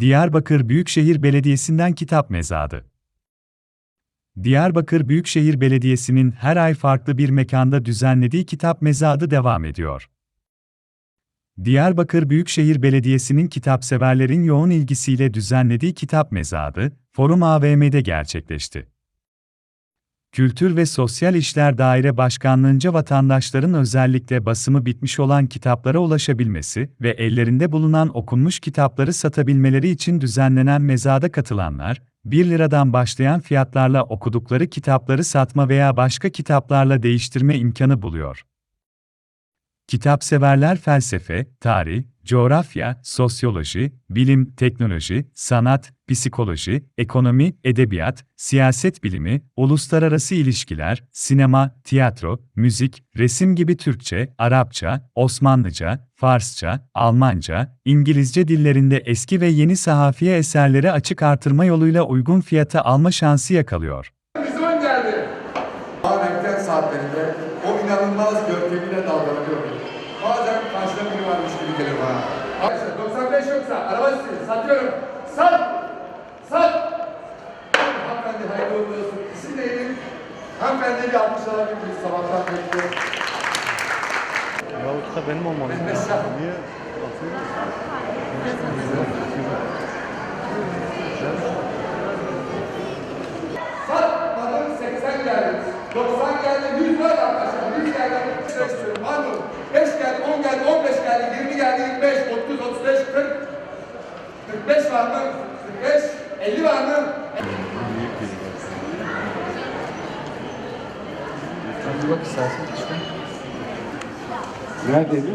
Diyarbakır Büyükşehir Belediyesi'nden kitap mezadı. Diyarbakır Büyükşehir Belediyesi'nin her ay farklı bir mekanda düzenlediği kitap mezadı devam ediyor. Diyarbakır Büyükşehir Belediyesi'nin kitapseverlerin yoğun ilgisiyle düzenlediği kitap mezadı, Forum AVM'de gerçekleşti. Kültür ve Sosyal İşler Daire Başkanlığınca vatandaşların özellikle basımı bitmiş olan kitaplara ulaşabilmesi ve ellerinde bulunan okunmuş kitapları satabilmeleri için düzenlenen mezada katılanlar, 1 liradan başlayan fiyatlarla okudukları kitapları satma veya başka kitaplarla değiştirme imkanı buluyor. Kitapseverler felsefe, tarih, coğrafya, sosyoloji, bilim, teknoloji, sanat, psikoloji, ekonomi, edebiyat, siyaset bilimi, uluslararası ilişkiler, sinema, tiyatro, müzik, resim gibi Türkçe, Arapça, Osmanlıca, Farsça, Almanca, İngilizce dillerinde eski ve yeni sahafiye eserleri açık artırma yoluyla uygun fiyata alma şansı yakalıyor. Vizyon geldi. Daha erken saatlerinde o inanılmaz görkemiyle dalgalanıyor. Bazen karşıda biri varmış gibi gelir bana. Arkadaşlar 95 yoksa araba sizi satıyorum. Sat! Sat! Hanımefendi hayırlı uğurlu olsun. İsim neydi? Hanımefendi bir alkış alabilir miyiz? Sabahtan bekliyorum. Ya o kitap benim olmalı. Mehmet Şah. Niye? Satmadım 80 geldi. 90 geldi 100 var arkadaşlar. 100 geldi. 5 istiyorum. Var mı? 5 geldi, 10 geldi, 15 geldi, 20 geldi, 25, 30, 35, 40. 45 var mı? 45, 50 var mı? Hadi bak istersen. Neredeydi?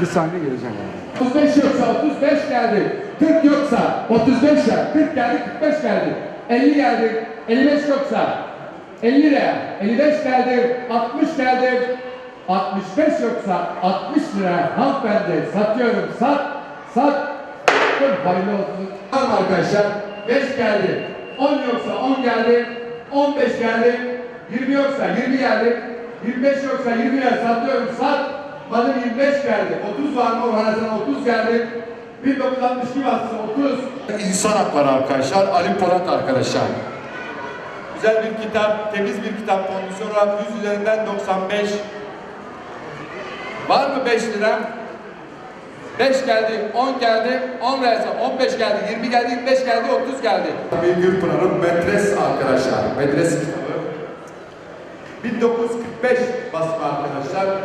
Bir saniye geleceğim. 35 yoksa 35 geldi. 40 yoksa 35 ya. 40 geldi, 45 geldi. 50 geldi, 55 yoksa 50 lira. 55 geldi, 60 geldi. 65 yoksa 60 lira hanımefendi satıyorum. Sat, sat. Hayırlı olsun. Tamam arkadaşlar. 5 geldi. 10 yoksa 10 geldi. 15 geldi. 20 yoksa 20 geldi. 25 yoksa 20 lira satıyorum. Sat. Bana 25 geldi. 30 var mı? Orhan sana 30 geldi. 1962 bastı 30. İnsan hakları arkadaşlar, Ali Polat arkadaşlar. Güzel bir kitap, temiz bir kitap kondisyonu olarak 100 üzerinden 95. Var mı 5 lira? 5 geldi, 10 geldi, 10 verse 15 geldi, 20 geldi, 25 geldi, 30 geldi. Bir Gülpınar'ın Medres arkadaşlar. Medres kitabı. 1945 basımı arkadaşlar.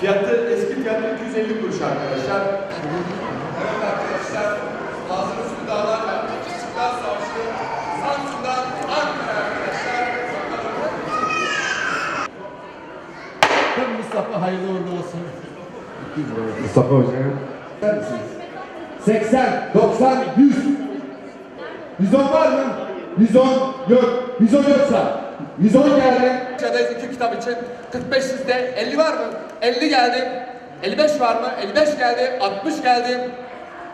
Fiyatı, eski fiyatı 250 kuruş arkadaşlar. Evet arkadaşlar, ağzını su dağlarla İstiklal Savaşı Samsun'dan Ankara arkadaşlar. Mustafa hayırlı. Mustafa Hoca'ya. 80, 90, 100. 110 var mı? 110 yok. 110 yoksa. 110 geldi. Aşağıdayız iki kitap için. 45 sizde. 50 var mı? 50 geldi. 55 var mı? 55 geldi. 60 geldi.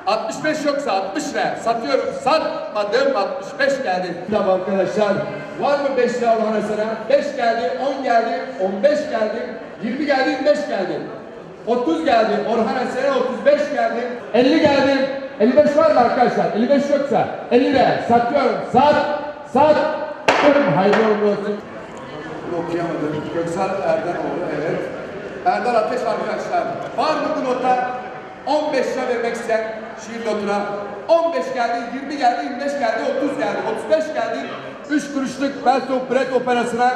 65 yoksa 60 lira. Satıyorum. Satmadım. 65 geldi. Kitap arkadaşlar. Var mı 5 lira olan mesela? 5 geldi. 10 geldi. 15 geldi. 20 geldi. 25 geldi. 30 geldi. Orhan Esen'e 35 geldi. 50 geldi. 55 var mı arkadaşlar? 55 yoksa 50 lira satıyorum. Sat, sat. Hayırlı uğurlu olsun. Okuyamadım. Göksel Erdenoğlu, evet. Erdal Ateş arkadaşlar. Var mı bu nota? 15 lira vermek isteyen şiir notuna. 15 geldi, 20 geldi, 25 geldi, 30 geldi, 35 geldi. 3 kuruşluk Belto Brett operasına,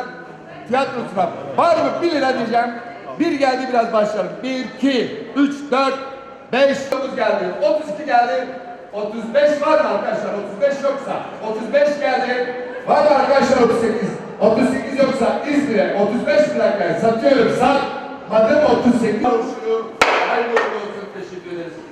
tiyatrosuna. Var mı 1 lira diyeceğim. 1 geldi biraz başlayalım. 1, 2, 3, 4, 5, 9 geldi, 32 geldi. 35 var mı arkadaşlar? 35 yoksa. 35 geldi. Var mı arkadaşlar 38? 38 yoksa İzmir'e 35 lira geldi. Satıyorum. Sat. Madım 38. Hayırlı olsun. Teşekkür ederiz.